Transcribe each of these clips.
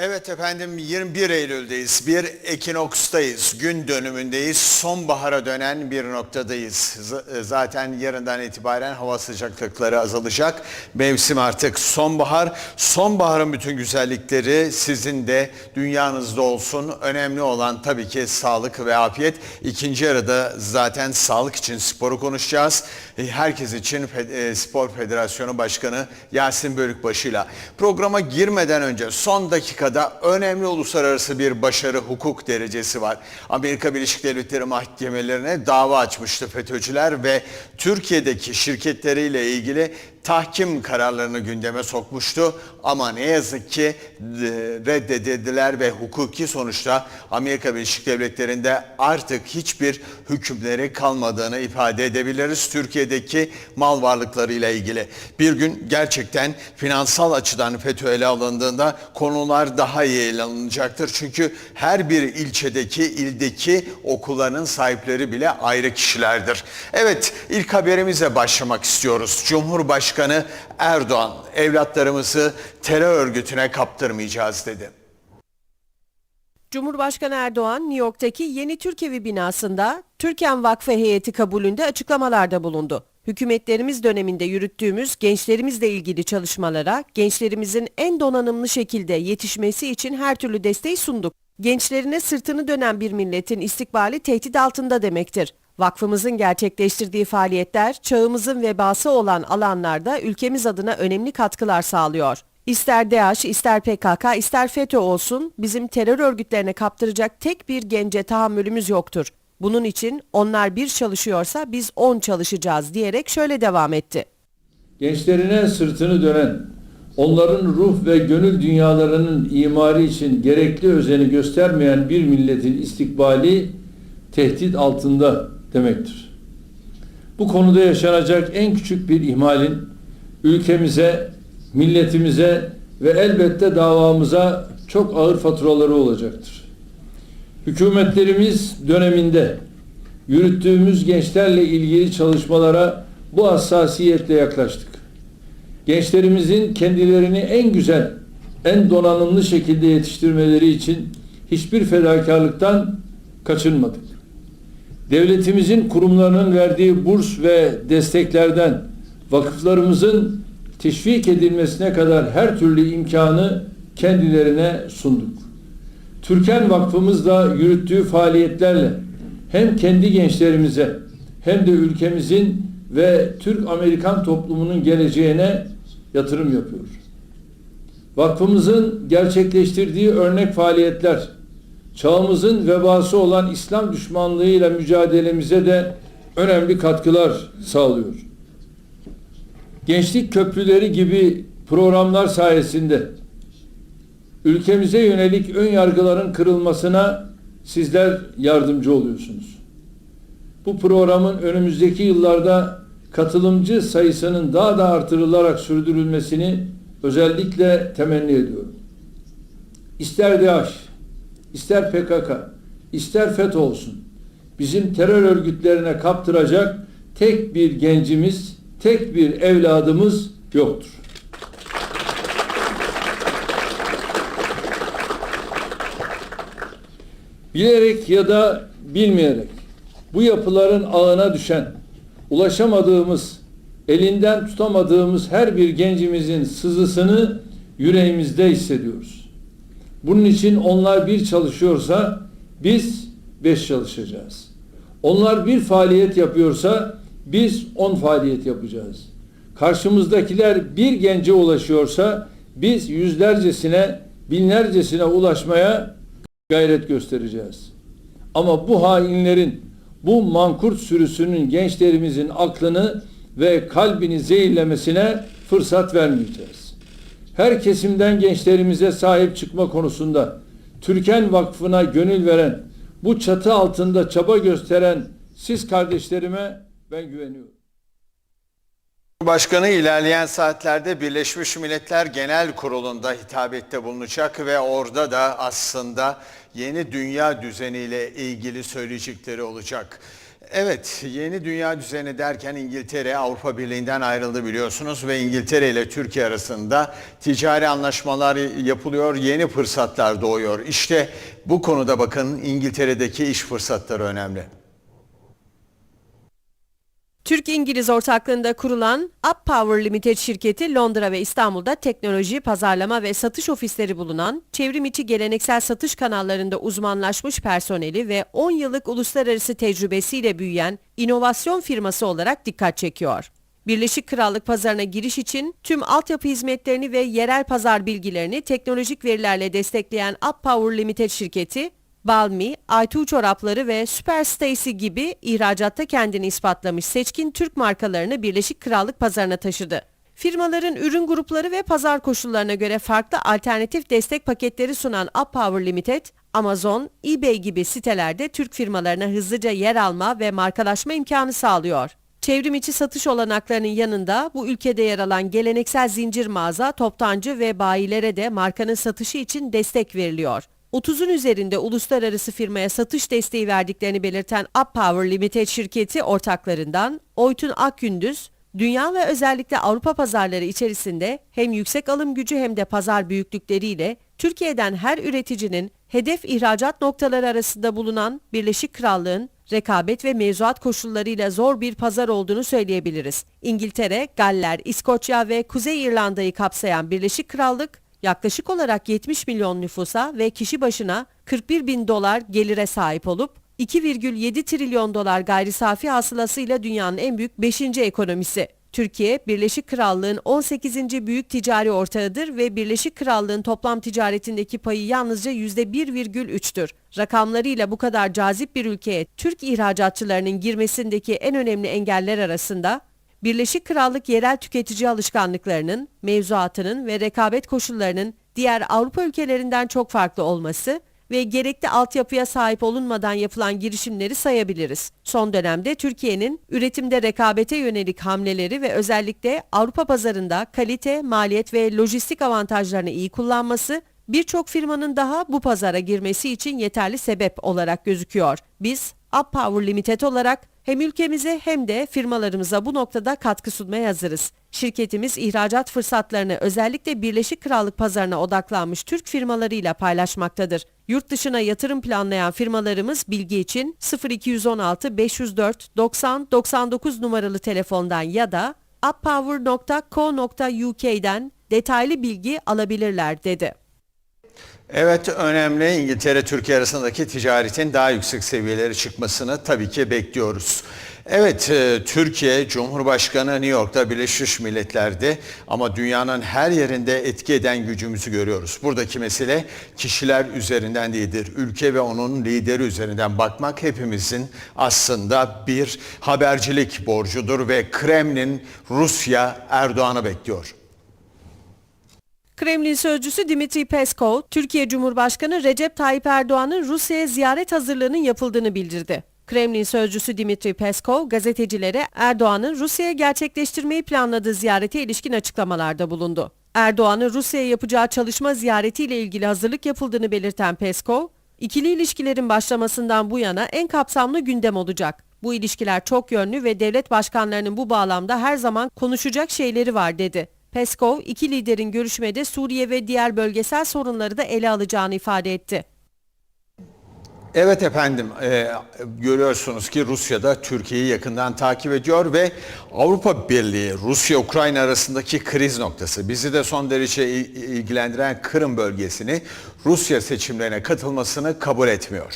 Evet efendim 21 Eylül'deyiz. Bir ekinokstayız. Gün dönümündeyiz. Sonbahara dönen bir noktadayız. Z- Zaten yarından itibaren hava sıcaklıkları azalacak. Mevsim artık sonbahar. Sonbaharın bütün güzellikleri sizin de dünyanızda olsun. Önemli olan tabii ki sağlık ve afiyet. İkinci yarıda zaten sağlık için sporu konuşacağız. E, Herkes için Fe- e, Spor Federasyonu Başkanı Yasin Bölükbaşı'yla. Programa girmeden önce son dakikada önemli uluslararası bir başarı hukuk derecesi var. Amerika Birleşik Devletleri mahkemelerine dava açmıştı FETÖ'cüler ve Türkiye'deki şirketleriyle ilgili tahkim kararlarını gündeme sokmuştu. Ama ne yazık ki e, reddedildiler ve hukuki sonuçta Amerika Birleşik Devletleri'nde artık hiçbir hükümleri kalmadığını ifade edebiliriz. Türkiye'deki mal varlıklarıyla ilgili. Bir gün gerçekten finansal açıdan FETÖ ele alındığında konular daha iyi ele alınacaktır. Çünkü her bir ilçedeki, ildeki okulların sahipleri bile ayrı kişilerdir. Evet, ilk haberimize başlamak istiyoruz. Cumhurbaşkanı Erdoğan evlatlarımızı terör örgütüne kaptırmayacağız dedi. Cumhurbaşkanı Erdoğan, New York'taki Yeni Türkevi binasında Türkan Vakfı heyeti kabulünde açıklamalarda bulundu. Hükümetlerimiz döneminde yürüttüğümüz gençlerimizle ilgili çalışmalara gençlerimizin en donanımlı şekilde yetişmesi için her türlü desteği sunduk. Gençlerine sırtını dönen bir milletin istikbali tehdit altında demektir. Vakfımızın gerçekleştirdiği faaliyetler çağımızın vebası olan alanlarda ülkemiz adına önemli katkılar sağlıyor. İster DAEŞ, ister PKK, ister FETÖ olsun bizim terör örgütlerine kaptıracak tek bir gence tahammülümüz yoktur. Bunun için onlar bir çalışıyorsa biz on çalışacağız diyerek şöyle devam etti. gençlerine sırtını dönen, onların ruh ve gönül dünyalarının imarı için gerekli özeni göstermeyen bir milletin istikbali tehdit altında demektir. Bu konuda yaşanacak en küçük bir ihmalin ülkemize, milletimize ve elbette davamıza çok ağır faturaları olacaktır. Hükümetlerimiz döneminde yürüttüğümüz gençlerle ilgili çalışmalara bu hassasiyetle yaklaştık. Gençlerimizin kendilerini en güzel, en donanımlı şekilde yetiştirmeleri için hiçbir fedakarlıktan kaçınmadık. Devletimizin kurumlarının verdiği burs ve desteklerden vakıflarımızın teşvik edilmesine kadar her türlü imkanı kendilerine sunduk. Türken Vakfımızla yürüttüğü faaliyetlerle hem kendi gençlerimize hem de ülkemizin ve Türk-Amerikan toplumunun geleceğine yatırım yapıyor. Vakfımızın gerçekleştirdiği örnek faaliyetler çağımızın vebası olan İslam düşmanlığıyla mücadelemize de önemli katkılar sağlıyor. Gençlik köprüleri gibi programlar sayesinde ülkemize yönelik ön yargıların kırılmasına sizler yardımcı oluyorsunuz. Bu programın önümüzdeki yıllarda katılımcı sayısının daha da artırılarak sürdürülmesini özellikle temenni ediyorum. İster DAEŞ, ister PKK, ister FETÖ olsun bizim terör örgütlerine kaptıracak tek bir gencimiz, tek bir evladımız yoktur. bilerek ya da bilmeyerek bu yapıların ağına düşen, ulaşamadığımız, elinden tutamadığımız her bir gencimizin sızısını yüreğimizde hissediyoruz. Bunun için onlar bir çalışıyorsa biz beş çalışacağız. Onlar bir faaliyet yapıyorsa biz on faaliyet yapacağız. Karşımızdakiler bir gence ulaşıyorsa biz yüzlercesine, binlercesine ulaşmaya gayret göstereceğiz. Ama bu hainlerin, bu mankurt sürüsünün gençlerimizin aklını ve kalbini zehirlemesine fırsat vermeyeceğiz. Her kesimden gençlerimize sahip çıkma konusunda Türken Vakfı'na gönül veren, bu çatı altında çaba gösteren siz kardeşlerime ben güveniyorum. Başkanı ilerleyen saatlerde Birleşmiş Milletler Genel Kurulu'nda hitabette bulunacak ve orada da aslında yeni dünya düzeniyle ilgili söyleyecekleri olacak. Evet, yeni dünya düzeni derken İngiltere Avrupa Birliği'nden ayrıldı biliyorsunuz ve İngiltere ile Türkiye arasında ticari anlaşmalar yapılıyor, yeni fırsatlar doğuyor. İşte bu konuda bakın İngiltere'deki iş fırsatları önemli. Türk-İngiliz ortaklığında kurulan UpPower Limited şirketi Londra ve İstanbul'da teknoloji, pazarlama ve satış ofisleri bulunan, çevrim içi geleneksel satış kanallarında uzmanlaşmış personeli ve 10 yıllık uluslararası tecrübesiyle büyüyen inovasyon firması olarak dikkat çekiyor. Birleşik Krallık pazarına giriş için tüm altyapı hizmetlerini ve yerel pazar bilgilerini teknolojik verilerle destekleyen UpPower Limited şirketi, Balmy, Aytu çorapları ve Super Stacy gibi ihracatta kendini ispatlamış seçkin Türk markalarını Birleşik Krallık pazarına taşıdı. Firmaların ürün grupları ve pazar koşullarına göre farklı alternatif destek paketleri sunan UpPower Limited, Amazon, eBay gibi sitelerde Türk firmalarına hızlıca yer alma ve markalaşma imkanı sağlıyor. Çevrim içi satış olanaklarının yanında bu ülkede yer alan geleneksel zincir mağaza, toptancı ve bayilere de markanın satışı için destek veriliyor. 30'un üzerinde uluslararası firmaya satış desteği verdiklerini belirten UpPower Limited şirketi ortaklarından Oytun Akgündüz, dünya ve özellikle Avrupa pazarları içerisinde hem yüksek alım gücü hem de pazar büyüklükleriyle Türkiye'den her üreticinin hedef ihracat noktaları arasında bulunan Birleşik Krallığın rekabet ve mevzuat koşullarıyla zor bir pazar olduğunu söyleyebiliriz. İngiltere, Galler, İskoçya ve Kuzey İrlanda'yı kapsayan Birleşik Krallık, yaklaşık olarak 70 milyon nüfusa ve kişi başına 41 bin dolar gelire sahip olup 2,7 trilyon dolar gayri safi hasılasıyla dünyanın en büyük 5. ekonomisi. Türkiye, Birleşik Krallığın 18. büyük ticari ortağıdır ve Birleşik Krallığın toplam ticaretindeki payı yalnızca %1,3'tür. Rakamlarıyla bu kadar cazip bir ülkeye Türk ihracatçılarının girmesindeki en önemli engeller arasında Birleşik Krallık yerel tüketici alışkanlıklarının, mevzuatının ve rekabet koşullarının diğer Avrupa ülkelerinden çok farklı olması ve gerekli altyapıya sahip olunmadan yapılan girişimleri sayabiliriz. Son dönemde Türkiye'nin üretimde rekabete yönelik hamleleri ve özellikle Avrupa pazarında kalite, maliyet ve lojistik avantajlarını iyi kullanması birçok firmanın daha bu pazara girmesi için yeterli sebep olarak gözüküyor. Biz UpPower Limited olarak hem ülkemize hem de firmalarımıza bu noktada katkı sunmaya hazırız. Şirketimiz ihracat fırsatlarını özellikle Birleşik Krallık pazarına odaklanmış Türk firmalarıyla paylaşmaktadır. Yurt dışına yatırım planlayan firmalarımız bilgi için 0216 504 90 99 numaralı telefondan ya da uppower.co.uk'den detaylı bilgi alabilirler dedi. Evet önemli İngiltere Türkiye arasındaki ticaretin daha yüksek seviyelere çıkmasını tabii ki bekliyoruz. Evet e, Türkiye Cumhurbaşkanı New York'ta Birleşmiş Milletler'de ama dünyanın her yerinde etki eden gücümüzü görüyoruz. Buradaki mesele kişiler üzerinden değildir. Ülke ve onun lideri üzerinden bakmak hepimizin aslında bir habercilik borcudur ve Kremlin Rusya Erdoğan'ı bekliyor. Kremlin sözcüsü Dimitri Peskov, Türkiye Cumhurbaşkanı Recep Tayyip Erdoğan'ın Rusya'ya ziyaret hazırlığının yapıldığını bildirdi. Kremlin sözcüsü Dimitri Peskov, gazetecilere Erdoğan'ın Rusya'ya gerçekleştirmeyi planladığı ziyarete ilişkin açıklamalarda bulundu. Erdoğan'ın Rusya'ya yapacağı çalışma ziyaretiyle ilgili hazırlık yapıldığını belirten Peskov, ikili ilişkilerin başlamasından bu yana en kapsamlı gündem olacak. Bu ilişkiler çok yönlü ve devlet başkanlarının bu bağlamda her zaman konuşacak şeyleri var dedi. Peskov, iki liderin görüşmede Suriye ve diğer bölgesel sorunları da ele alacağını ifade etti. Evet efendim e, görüyorsunuz ki Rusya da Türkiye'yi yakından takip ediyor ve Avrupa Birliği Rusya-Ukrayna arasındaki kriz noktası bizi de son derece il- ilgilendiren Kırım bölgesini Rusya seçimlerine katılmasını kabul etmiyor.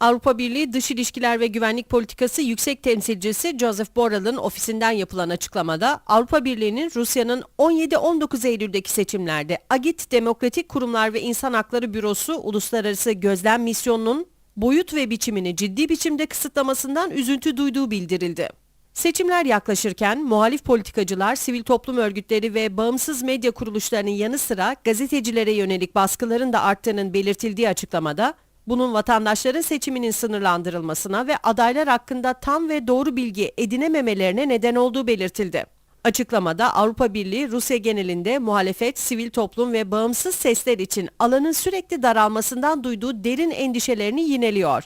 Avrupa Birliği Dış İlişkiler ve Güvenlik Politikası Yüksek Temsilcisi Joseph Borrell'ın ofisinden yapılan açıklamada Avrupa Birliği'nin Rusya'nın 17-19 Eylül'deki seçimlerde Agit Demokratik Kurumlar ve İnsan Hakları Bürosu Uluslararası Gözlem Misyonu'nun boyut ve biçimini ciddi biçimde kısıtlamasından üzüntü duyduğu bildirildi. Seçimler yaklaşırken muhalif politikacılar, sivil toplum örgütleri ve bağımsız medya kuruluşlarının yanı sıra gazetecilere yönelik baskıların da arttığının belirtildiği açıklamada bunun vatandaşların seçiminin sınırlandırılmasına ve adaylar hakkında tam ve doğru bilgi edinememelerine neden olduğu belirtildi. Açıklamada Avrupa Birliği Rusya genelinde muhalefet, sivil toplum ve bağımsız sesler için alanın sürekli daralmasından duyduğu derin endişelerini yineliyor.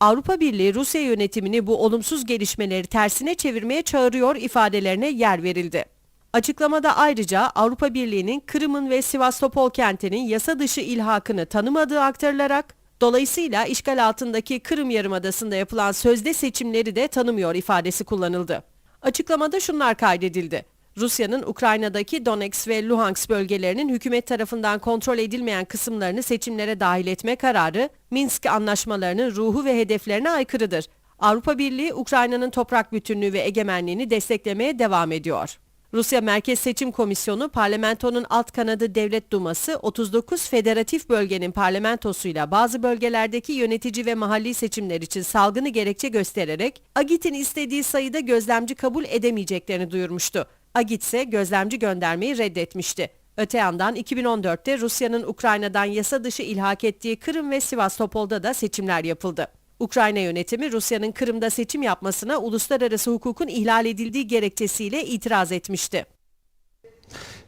Avrupa Birliği Rusya yönetimini bu olumsuz gelişmeleri tersine çevirmeye çağırıyor ifadelerine yer verildi. Açıklamada ayrıca Avrupa Birliği'nin Kırım'ın ve Sivastopol kentinin yasa dışı ilhakını tanımadığı aktarılarak dolayısıyla işgal altındaki Kırım Yarımadası'nda yapılan sözde seçimleri de tanımıyor ifadesi kullanıldı. Açıklamada şunlar kaydedildi. Rusya'nın Ukrayna'daki Donetsk ve Luhansk bölgelerinin hükümet tarafından kontrol edilmeyen kısımlarını seçimlere dahil etme kararı Minsk anlaşmalarının ruhu ve hedeflerine aykırıdır. Avrupa Birliği Ukrayna'nın toprak bütünlüğü ve egemenliğini desteklemeye devam ediyor. Rusya Merkez Seçim Komisyonu parlamentonun alt kanadı Devlet Duması 39 federatif bölgenin parlamentosuyla bazı bölgelerdeki yönetici ve mahalli seçimler için salgını gerekçe göstererek Agit'in istediği sayıda gözlemci kabul edemeyeceklerini duyurmuştu. Agit ise gözlemci göndermeyi reddetmişti. Öte yandan 2014'te Rusya'nın Ukrayna'dan yasa dışı ilhak ettiği Kırım ve Sivastopol'da da seçimler yapıldı. Ukrayna yönetimi Rusya'nın Kırım'da seçim yapmasına uluslararası hukukun ihlal edildiği gerekçesiyle itiraz etmişti.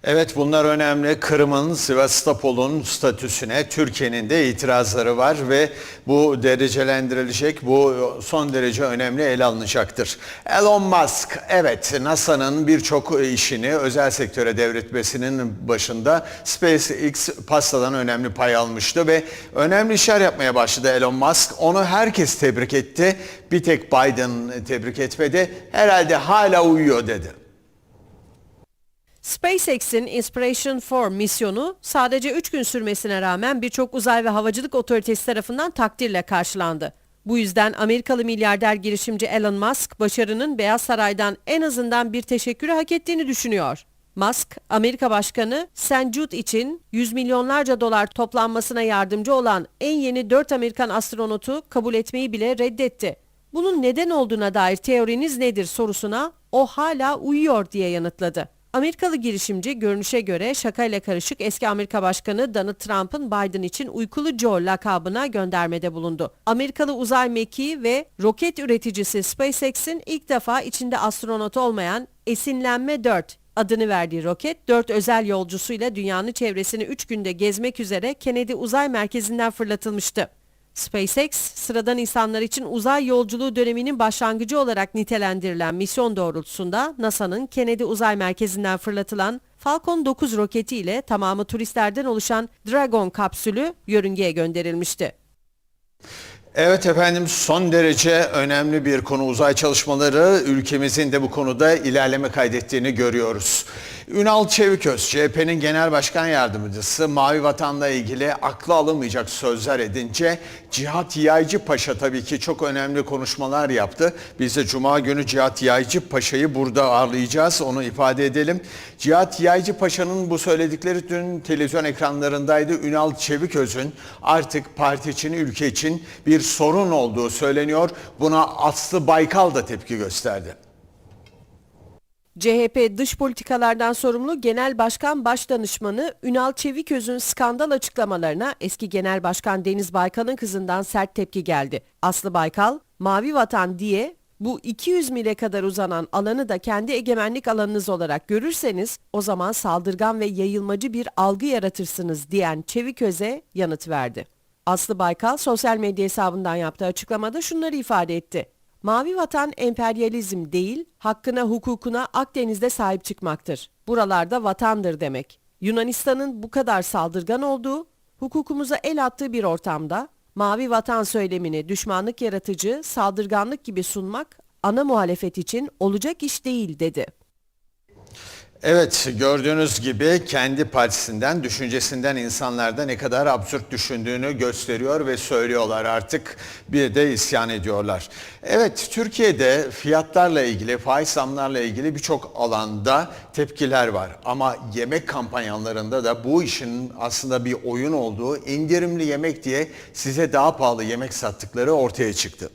Evet bunlar önemli. Kırım'ın, Sivastopol'un statüsüne Türkiye'nin de itirazları var ve bu derecelendirilecek, bu son derece önemli ele alınacaktır. Elon Musk, evet NASA'nın birçok işini özel sektöre devretmesinin başında SpaceX pastadan önemli pay almıştı ve önemli işler yapmaya başladı Elon Musk. Onu herkes tebrik etti. Bir tek Biden tebrik etmedi. Herhalde hala uyuyor dedi. SpaceX'in Inspiration 4 misyonu sadece 3 gün sürmesine rağmen birçok uzay ve havacılık otoritesi tarafından takdirle karşılandı. Bu yüzden Amerikalı milyarder girişimci Elon Musk başarının Beyaz Saray'dan en azından bir teşekkürü hak ettiğini düşünüyor. Musk, Amerika Başkanı St. Jude için 100 milyonlarca dolar toplanmasına yardımcı olan en yeni 4 Amerikan astronotu kabul etmeyi bile reddetti. Bunun neden olduğuna dair teoriniz nedir sorusuna o hala uyuyor diye yanıtladı. Amerikalı girişimci görünüşe göre şakayla karışık eski Amerika Başkanı Donald Trump'ın Biden için uykulu Joe lakabına göndermede bulundu. Amerikalı uzay mekiği ve roket üreticisi SpaceX'in ilk defa içinde astronot olmayan Esinlenme 4 adını verdiği roket 4 özel yolcusuyla dünyanın çevresini 3 günde gezmek üzere Kennedy Uzay Merkezi'nden fırlatılmıştı. SpaceX, sıradan insanlar için uzay yolculuğu döneminin başlangıcı olarak nitelendirilen misyon doğrultusunda NASA'nın Kennedy Uzay Merkezi'nden fırlatılan Falcon 9 roketi ile tamamı turistlerden oluşan Dragon kapsülü yörüngeye gönderilmişti. Evet efendim son derece önemli bir konu uzay çalışmaları ülkemizin de bu konuda ilerleme kaydettiğini görüyoruz. Ünal Çeviköz CHP'nin genel başkan yardımcısı Mavi Vatan'la ilgili aklı alınmayacak sözler edince Cihat Yaycı Paşa tabii ki çok önemli konuşmalar yaptı. Biz de Cuma günü Cihat Yaycı Paşa'yı burada ağırlayacağız onu ifade edelim. Cihat Yaycı Paşa'nın bu söyledikleri dün televizyon ekranlarındaydı. Ünal Çeviköz'ün artık parti için ülke için bir sorun olduğu söyleniyor. Buna Aslı Baykal da tepki gösterdi. CHP dış politikalardan sorumlu Genel Başkan Başdanışmanı Ünal Çeviköz'ün skandal açıklamalarına eski Genel Başkan Deniz Baykal'ın kızından sert tepki geldi. Aslı Baykal, Mavi Vatan diye bu 200 mile kadar uzanan alanı da kendi egemenlik alanınız olarak görürseniz o zaman saldırgan ve yayılmacı bir algı yaratırsınız diyen Çeviköz'e yanıt verdi. Aslı Baykal sosyal medya hesabından yaptığı açıklamada şunları ifade etti. Mavi vatan emperyalizm değil, hakkına hukukuna Akdeniz'de sahip çıkmaktır. Buralarda vatandır demek. Yunanistan'ın bu kadar saldırgan olduğu, hukukumuza el attığı bir ortamda mavi vatan söylemini düşmanlık yaratıcı, saldırganlık gibi sunmak ana muhalefet için olacak iş değil dedi. Evet gördüğünüz gibi kendi partisinden, düşüncesinden insanlarda ne kadar absürt düşündüğünü gösteriyor ve söylüyorlar artık bir de isyan ediyorlar. Evet Türkiye'de fiyatlarla ilgili, faiz zamlarla ilgili birçok alanda tepkiler var. Ama yemek kampanyalarında da bu işin aslında bir oyun olduğu indirimli yemek diye size daha pahalı yemek sattıkları ortaya çıktı.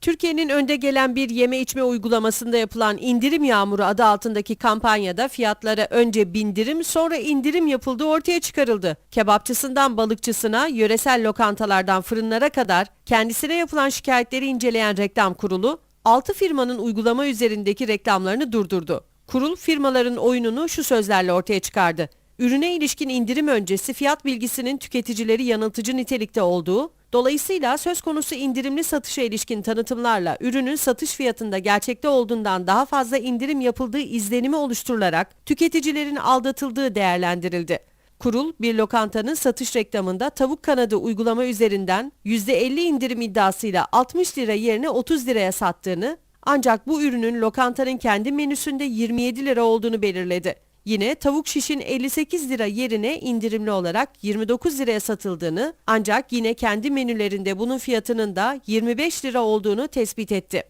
Türkiye'nin önde gelen bir yeme içme uygulamasında yapılan indirim yağmuru adı altındaki kampanyada fiyatlara önce bindirim sonra indirim yapıldığı ortaya çıkarıldı. Kebapçısından balıkçısına, yöresel lokantalardan fırınlara kadar kendisine yapılan şikayetleri inceleyen reklam kurulu 6 firmanın uygulama üzerindeki reklamlarını durdurdu. Kurul firmaların oyununu şu sözlerle ortaya çıkardı. Ürüne ilişkin indirim öncesi fiyat bilgisinin tüketicileri yanıltıcı nitelikte olduğu, Dolayısıyla söz konusu indirimli satışa ilişkin tanıtımlarla ürünün satış fiyatında gerçekte olduğundan daha fazla indirim yapıldığı izlenimi oluşturularak tüketicilerin aldatıldığı değerlendirildi. Kurul, bir lokantanın satış reklamında tavuk kanadı uygulama üzerinden %50 indirim iddiasıyla 60 lira yerine 30 liraya sattığını ancak bu ürünün lokantanın kendi menüsünde 27 lira olduğunu belirledi. Yine tavuk şişin 58 lira yerine indirimli olarak 29 liraya satıldığını ancak yine kendi menülerinde bunun fiyatının da 25 lira olduğunu tespit etti.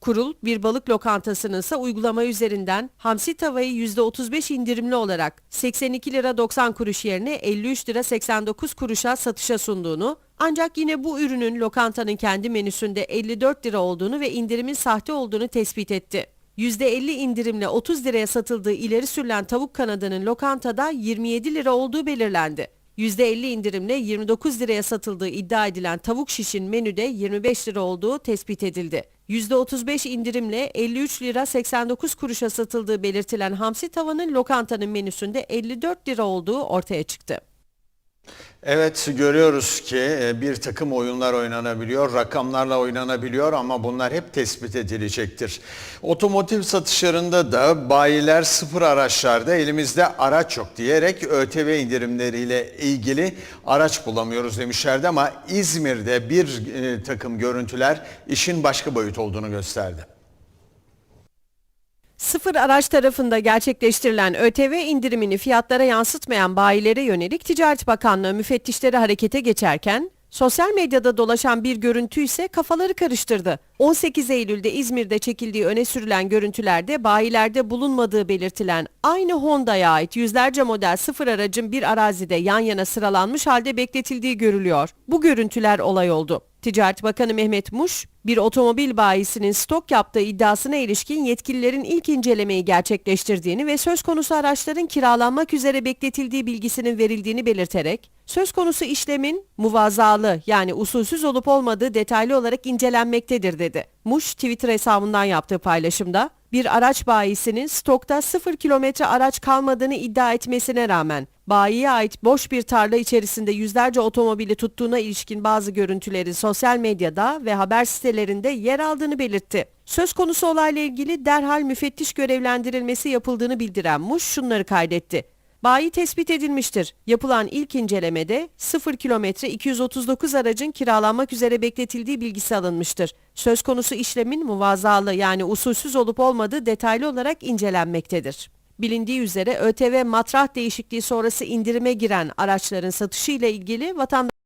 Kurul bir balık lokantasının ise uygulama üzerinden hamsi tavayı %35 indirimli olarak 82 lira 90 kuruş yerine 53 lira 89 kuruşa satışa sunduğunu ancak yine bu ürünün lokantanın kendi menüsünde 54 lira olduğunu ve indirimin sahte olduğunu tespit etti. %50 indirimle 30 liraya satıldığı ileri sürülen tavuk kanadının lokantada 27 lira olduğu belirlendi. %50 indirimle 29 liraya satıldığı iddia edilen tavuk şişin menüde 25 lira olduğu tespit edildi. %35 indirimle 53 lira 89 kuruşa satıldığı belirtilen hamsi tavanın lokantanın menüsünde 54 lira olduğu ortaya çıktı. Evet görüyoruz ki e, bir takım oyunlar oynanabiliyor, rakamlarla oynanabiliyor ama bunlar hep tespit edilecektir. Otomotiv satışlarında da bayiler sıfır araçlarda elimizde araç yok diyerek ÖTV indirimleriyle ilgili araç bulamıyoruz demişlerdi ama İzmir'de bir e, takım görüntüler işin başka boyut olduğunu gösterdi. Sıfır araç tarafında gerçekleştirilen ÖTV indirimini fiyatlara yansıtmayan bayilere yönelik Ticaret Bakanlığı müfettişleri harekete geçerken sosyal medyada dolaşan bir görüntü ise kafaları karıştırdı. 18 Eylül'de İzmir'de çekildiği öne sürülen görüntülerde bayilerde bulunmadığı belirtilen aynı Honda'ya ait yüzlerce model sıfır aracın bir arazide yan yana sıralanmış halde bekletildiği görülüyor. Bu görüntüler olay oldu. Ticaret Bakanı Mehmet Muş, bir otomobil bayisinin stok yaptığı iddiasına ilişkin yetkililerin ilk incelemeyi gerçekleştirdiğini ve söz konusu araçların kiralanmak üzere bekletildiği bilgisinin verildiğini belirterek, söz konusu işlemin muvazalı yani usulsüz olup olmadığı detaylı olarak incelenmektedir dedi. Muş Twitter hesabından yaptığı paylaşımda, bir araç bayisinin stokta 0 kilometre araç kalmadığını iddia etmesine rağmen bayiye ait boş bir tarla içerisinde yüzlerce otomobili tuttuğuna ilişkin bazı görüntüleri sosyal medyada ve haber sitelerinde yer aldığını belirtti. Söz konusu olayla ilgili derhal müfettiş görevlendirilmesi yapıldığını bildiren Muş şunları kaydetti. Bayi tespit edilmiştir. Yapılan ilk incelemede 0 kilometre 239 aracın kiralanmak üzere bekletildiği bilgisi alınmıştır. Söz konusu işlemin muvazalı yani usulsüz olup olmadığı detaylı olarak incelenmektedir. Bilindiği üzere ÖTV matrah değişikliği sonrası indirime giren araçların satışı ile ilgili vatandaş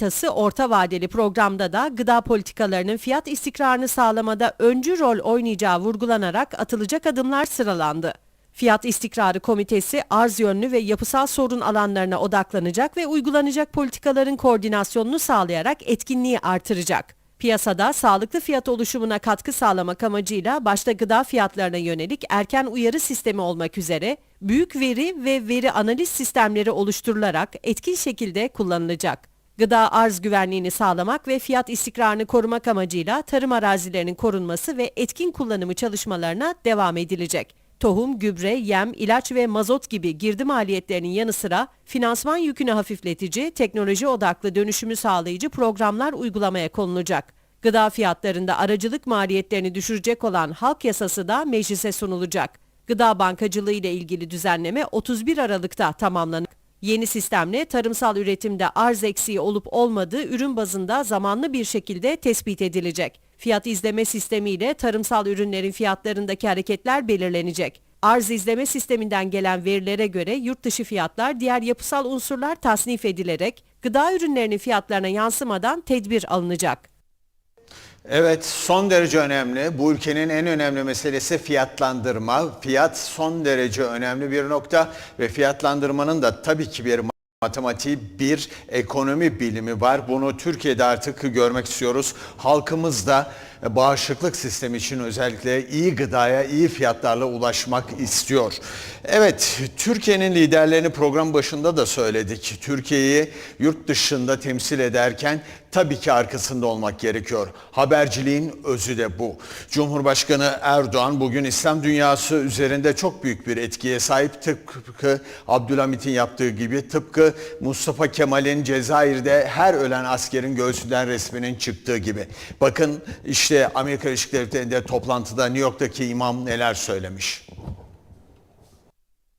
Tası orta vadeli programda da gıda politikalarının fiyat istikrarını sağlamada öncü rol oynayacağı vurgulanarak atılacak adımlar sıralandı. Fiyat İstikrarı Komitesi arz yönlü ve yapısal sorun alanlarına odaklanacak ve uygulanacak politikaların koordinasyonunu sağlayarak etkinliği artıracak. Piyasada sağlıklı fiyat oluşumuna katkı sağlamak amacıyla başta gıda fiyatlarına yönelik erken uyarı sistemi olmak üzere büyük veri ve veri analiz sistemleri oluşturularak etkin şekilde kullanılacak. Gıda arz güvenliğini sağlamak ve fiyat istikrarını korumak amacıyla tarım arazilerinin korunması ve etkin kullanımı çalışmalarına devam edilecek. Tohum, gübre, yem, ilaç ve mazot gibi girdi maliyetlerinin yanı sıra finansman yükünü hafifletici, teknoloji odaklı dönüşümü sağlayıcı programlar uygulamaya konulacak. Gıda fiyatlarında aracılık maliyetlerini düşürecek olan halk yasası da meclise sunulacak. Gıda bankacılığı ile ilgili düzenleme 31 Aralık'ta tamamlanacak. Yeni sistemle tarımsal üretimde arz eksiği olup olmadığı ürün bazında zamanlı bir şekilde tespit edilecek. Fiyat izleme sistemiyle tarımsal ürünlerin fiyatlarındaki hareketler belirlenecek. Arz izleme sisteminden gelen verilere göre yurt dışı fiyatlar diğer yapısal unsurlar tasnif edilerek gıda ürünlerinin fiyatlarına yansımadan tedbir alınacak. Evet son derece önemli. Bu ülkenin en önemli meselesi fiyatlandırma. Fiyat son derece önemli bir nokta ve fiyatlandırmanın da tabii ki bir matematiği bir ekonomi bilimi var. Bunu Türkiye'de artık görmek istiyoruz. Halkımız da bağışıklık sistemi için özellikle iyi gıdaya iyi fiyatlarla ulaşmak istiyor. Evet, Türkiye'nin liderlerini program başında da söyledik. Türkiye'yi yurt dışında temsil ederken tabii ki arkasında olmak gerekiyor. Haberciliğin özü de bu. Cumhurbaşkanı Erdoğan bugün İslam dünyası üzerinde çok büyük bir etkiye sahip tıpkı Abdülhamit'in yaptığı gibi tıpkı Mustafa Kemal'in Cezayir'de her ölen askerin göğsünden resminin çıktığı gibi. Bakın işte Amerika Birleşik Devletleri'nde toplantıda New York'taki imam neler söylemiş.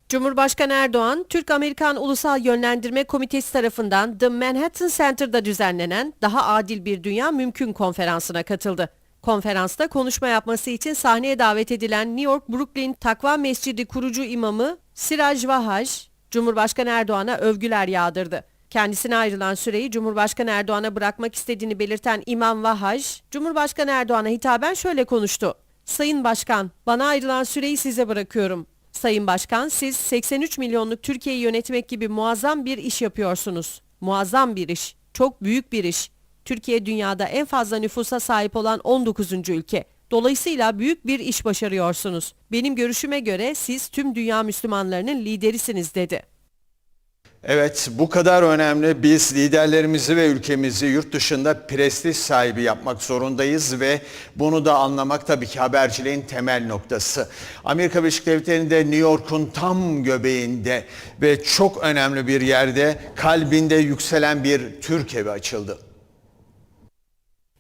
Cumhurbaşkanı Erdoğan, Türk-Amerikan Ulusal Yönlendirme Komitesi tarafından The Manhattan Center'da düzenlenen Daha Adil Bir Dünya Mümkün konferansına katıldı. Konferansta konuşma yapması için sahneye davet edilen New York Brooklyn Takva Mescidi kurucu imamı Siraj Vahaj, Cumhurbaşkanı Erdoğan'a övgüler yağdırdı. Kendisine ayrılan süreyi Cumhurbaşkanı Erdoğan'a bırakmak istediğini belirten İmam Vahaj, Cumhurbaşkanı Erdoğan'a hitaben şöyle konuştu. Sayın Başkan, bana ayrılan süreyi size bırakıyorum. Sayın Başkan, siz 83 milyonluk Türkiye'yi yönetmek gibi muazzam bir iş yapıyorsunuz. Muazzam bir iş, çok büyük bir iş. Türkiye dünyada en fazla nüfusa sahip olan 19. ülke. Dolayısıyla büyük bir iş başarıyorsunuz. Benim görüşüme göre siz tüm dünya Müslümanlarının liderisiniz dedi. Evet bu kadar önemli. Biz liderlerimizi ve ülkemizi yurt dışında prestij sahibi yapmak zorundayız ve bunu da anlamak tabii ki haberciliğin temel noktası. Amerika Birleşik Devletleri'nde New York'un tam göbeğinde ve çok önemli bir yerde kalbinde yükselen bir Türk evi açıldı.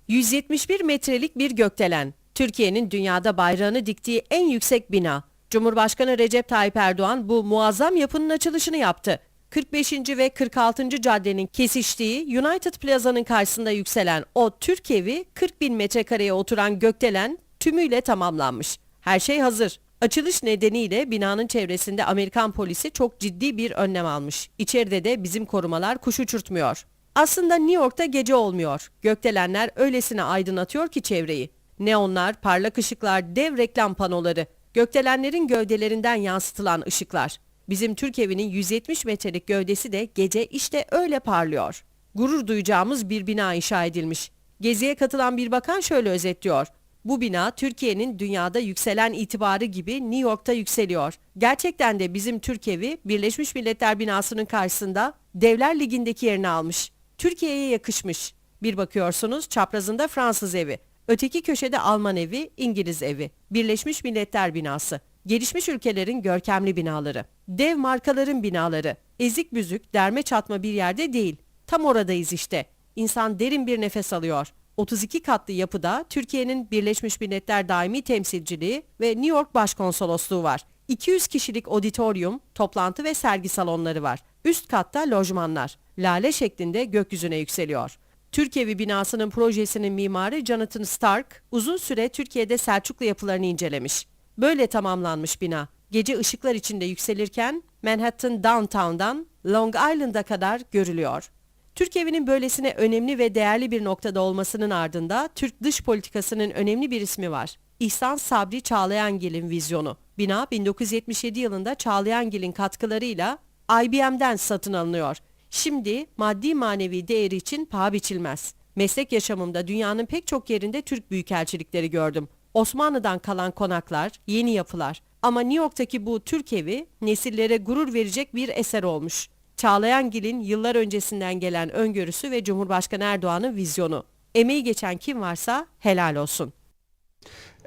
171 metrelik bir gökdelen. Türkiye'nin dünyada bayrağını diktiği en yüksek bina. Cumhurbaşkanı Recep Tayyip Erdoğan bu muazzam yapının açılışını yaptı. 45. ve 46. caddenin kesiştiği United Plaza'nın karşısında yükselen o Türk evi 40 bin metrekareye oturan gökdelen tümüyle tamamlanmış. Her şey hazır. Açılış nedeniyle binanın çevresinde Amerikan polisi çok ciddi bir önlem almış. İçeride de bizim korumalar kuş uçurtmuyor. Aslında New York'ta gece olmuyor. Gökdelenler öylesine aydınlatıyor ki çevreyi. Neonlar, parlak ışıklar, dev reklam panoları. Gökdelenlerin gövdelerinden yansıtılan ışıklar. Bizim Türk evinin 170 metrelik gövdesi de gece işte öyle parlıyor. Gurur duyacağımız bir bina inşa edilmiş. Geziye katılan bir bakan şöyle özetliyor. Bu bina Türkiye'nin dünyada yükselen itibarı gibi New York'ta yükseliyor. Gerçekten de bizim Türk evi Birleşmiş Milletler binasının karşısında Devler Ligi'ndeki yerini almış. Türkiye'ye yakışmış. Bir bakıyorsunuz çaprazında Fransız evi, öteki köşede Alman evi, İngiliz evi, Birleşmiş Milletler binası, gelişmiş ülkelerin görkemli binaları, dev markaların binaları, ezik büzük, derme çatma bir yerde değil. Tam oradayız işte. İnsan derin bir nefes alıyor. 32 katlı yapıda Türkiye'nin Birleşmiş Milletler Daimi Temsilciliği ve New York Başkonsolosluğu var. 200 kişilik auditorium, toplantı ve sergi salonları var. Üst katta lojmanlar. Lale şeklinde gökyüzüne yükseliyor. Türkiyevi binasının projesinin mimarı Jonathan Stark uzun süre Türkiye'de Selçuklu yapılarını incelemiş. Böyle tamamlanmış bina. Gece ışıklar içinde yükselirken Manhattan Downtown'dan Long Island'a kadar görülüyor. Türk evinin böylesine önemli ve değerli bir noktada olmasının ardında Türk dış politikasının önemli bir ismi var. İhsan Sabri Çağlayangil'in vizyonu. Bina 1977 yılında Çağlayangil'in katkılarıyla IBM'den satın alınıyor. Şimdi maddi manevi değeri için paha biçilmez. Meslek yaşamımda dünyanın pek çok yerinde Türk büyükelçilikleri gördüm. Osmanlı'dan kalan konaklar, yeni yapılar. Ama New York'taki bu Türk evi nesillere gurur verecek bir eser olmuş. Çağlayangil'in yıllar öncesinden gelen öngörüsü ve Cumhurbaşkanı Erdoğan'ın vizyonu. Emeği geçen kim varsa helal olsun.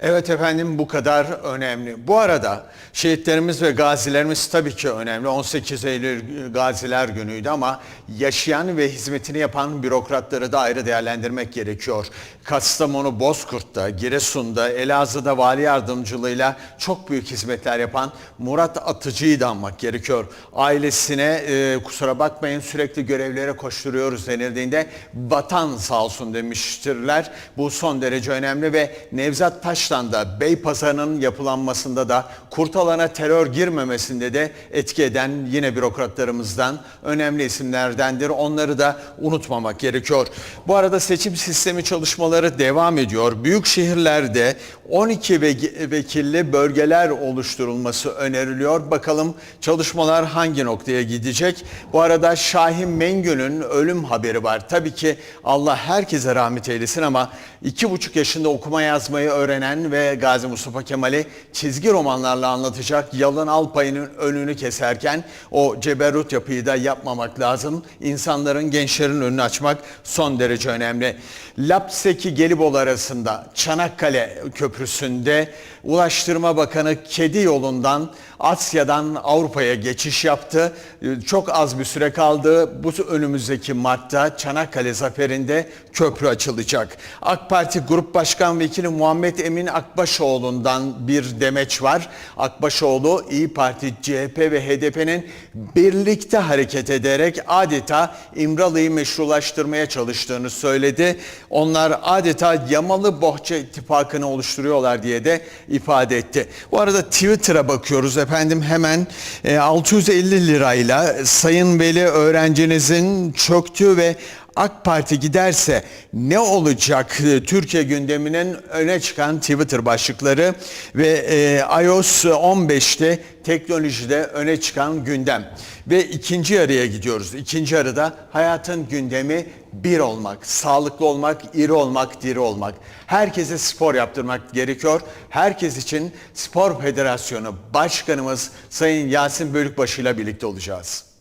Evet efendim bu kadar önemli. Bu arada şehitlerimiz ve gazilerimiz tabii ki önemli. 18 Eylül Gaziler Günü'ydü ama yaşayan ve hizmetini yapan bürokratları da ayrı değerlendirmek gerekiyor. Kastamonu Bozkurt'ta, Giresun'da, Elazığ'da vali yardımcılığıyla çok büyük hizmetler yapan Murat Atıcı'yı da anmak gerekiyor. Ailesine e, kusura bakmayın sürekli görevlere koşturuyoruz denildiğinde vatan sağ olsun demiştirler. Bu son derece önemli ve Nevzat Taş'tan da Beypazarı'nın yapılanmasında da Kurtalan'a terör girmemesinde de etki eden yine bürokratlarımızdan önemli isimlerdendir. Onları da unutmamak gerekiyor. Bu arada seçim sistemi çalışmaları devam ediyor. Büyük şehirlerde 12 ve- vekilli bölgeler oluşturulması öneriliyor. Bakalım çalışmalar hangi noktaya gidecek? Bu arada Şahin Mengü'nün ölüm haberi var. Tabii ki Allah herkese rahmet eylesin ama iki buçuk yaşında okuma yazmayı öğrenen ve Gazi Mustafa Kemal'i çizgi romanlarla anlatacak Yalın Alpay'ın önünü keserken o ceberrut yapıyı da yapmamak lazım. İnsanların, gençlerin önünü açmak son derece önemli. Lapseki Gelibolu arasında Çanakkale kürsüsünde Ulaştırma Bakanı kedi yolundan Asya'dan Avrupa'ya geçiş yaptı. Ee, Çok az bir süre kaldı. Bu önümüzdeki Mart'ta Çanakkale Zaferi'nde köprü açılacak. AK Parti Grup Başkan Vekili Muhammed Emin Akbaşoğlu'ndan bir demeç var. Akbaşoğlu İyi Parti, CHP ve HDP'nin birlikte hareket ederek adeta İmralı'yı meşrulaştırmaya çalıştığını söyledi. Onlar adeta yamalı bohça ittifakını oluşturuyorlar diye de ifade etti. Bu arada Twitter'a bakıyoruz efendim hemen e, 650 lirayla Sayın Veli öğrencinizin çöktüğü ve AK Parti giderse ne olacak Türkiye gündeminin öne çıkan Twitter başlıkları ve e, iOS 15'te teknolojide öne çıkan gündem. Ve ikinci yarıya gidiyoruz. İkinci yarıda hayatın gündemi bir olmak, sağlıklı olmak, iri olmak, diri olmak. Herkese spor yaptırmak gerekiyor. Herkes için Spor Federasyonu Başkanımız Sayın Yasin Bölükbaşı ile birlikte olacağız.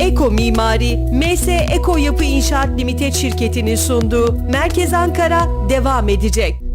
Eko Mimari, MS Eko Yapı İnşaat Limited şirketinin sunduğu Merkez Ankara devam edecek.